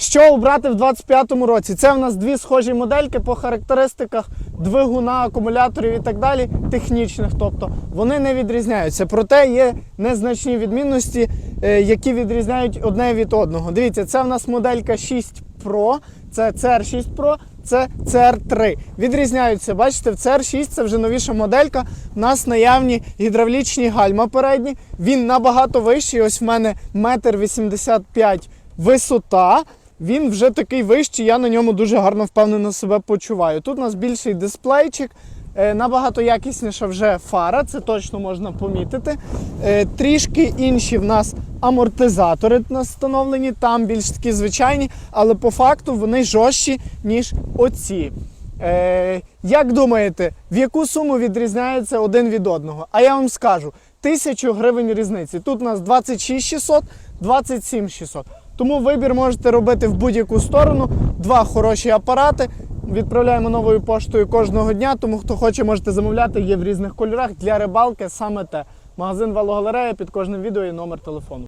Що обрати в 25-му році? Це в нас дві схожі модельки по характеристиках двигуна, акумуляторів і так далі, технічних. Тобто вони не відрізняються. Проте є незначні відмінності, е, які відрізняють одне від одного. Дивіться, це в нас моделька 6 Pro, це CR6 Pro, це CR3. Відрізняються, бачите, в CR6 це вже новіша моделька. У нас наявні гідравлічні гальма передні. Він набагато вищий. Ось в мене 1,85 м висота. Він вже такий вищий, я на ньому дуже гарно впевнено себе почуваю. Тут у нас більший дисплейчик, е, набагато якісніша вже фара, це точно можна помітити. Е, Трішки інші в нас амортизатори у нас встановлені, там більш такі звичайні, але по факту вони жорсткі, ніж оці. Е, як думаєте, в яку суму відрізняється один від одного? А я вам скажу: тисячу гривень різниці. Тут у нас 26 600, 27 600. Тому вибір можете робити в будь-яку сторону. Два хороші апарати. Відправляємо новою поштою кожного дня. Тому хто хоче, можете замовляти. Є в різних кольорах для рибалки саме те. Магазин Валогалерея під кожним відео і номер телефону.